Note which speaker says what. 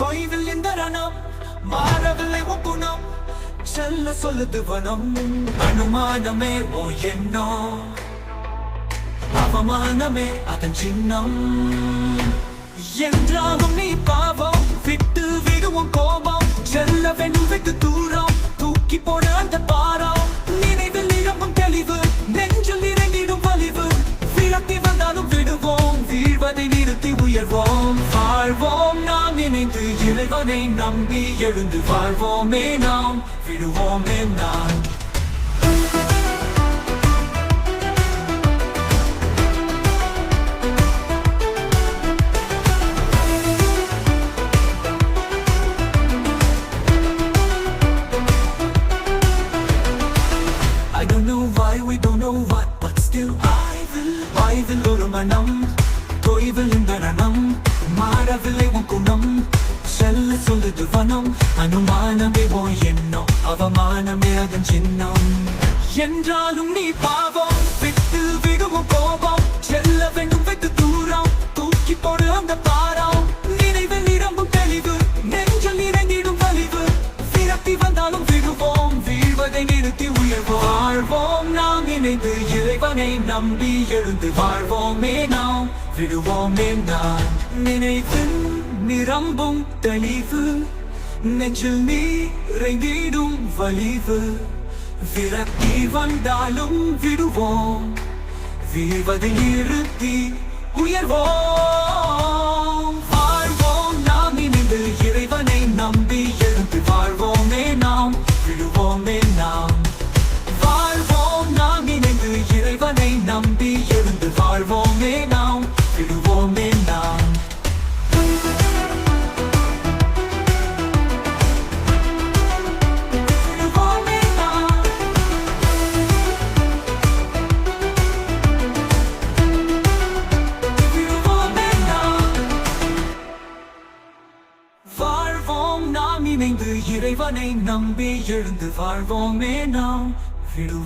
Speaker 1: தொய்வில் இந்த ரணம். மாறவில்லை உன் குணம். செல்ல சொல்லுது வனம். அனுமானமே ஓ எண்ணம். அவமானமே அதன் சின்னம். என்றாலும் நீ அவனை நம்பி எழுந்து வாழ்வோமே நாம். விடுவோமே நான். I ஒரு மனம் தொய்வில் இந்த ரணம் மாறவில்லை உன் குணம். செல்ல சொல்லுது வனம் அனுமானமே ஓ எண்ணம் அவமானமே அதன் சின்னம். என்றாலும் நீ பாவம் விட்டு விடுவோம் கோபம் செல்ல வேண்டும் வெகு தூரம் தூக்கி போடு அந்த பாரம். நினைவில் நிரம்பும் தெளிவு நெஞ்சல் இறங்கிடும் வலிவு. விரட்டி வந்தாலும் விடுவோம் வீழ்வதை நிறுத்தி உயர்வோம் வாழ்வோம் நாம் இணைந்து இறைவனை நம்பி எழுந்து வாழ்வோமே நாம் விடுவோமே நான். நினைத்து நிரம்பும் தெளிவு நெஞ்சில் நீரைந்திடும் வலிவு. விரட்டி வந்தாலும் விடுவோம் வீழ்வதை நிறுத்தி உயர்வோம். வாழ்வோம் நாம் இணைந்து இறைவனை நம்பி எழுந்து வாழ்வோமே நாம் விடுவோமே நாம். இணைந்து இறைவனை நம்பி எழுந்து வாழ்வோமே நாம். விடுவோம்.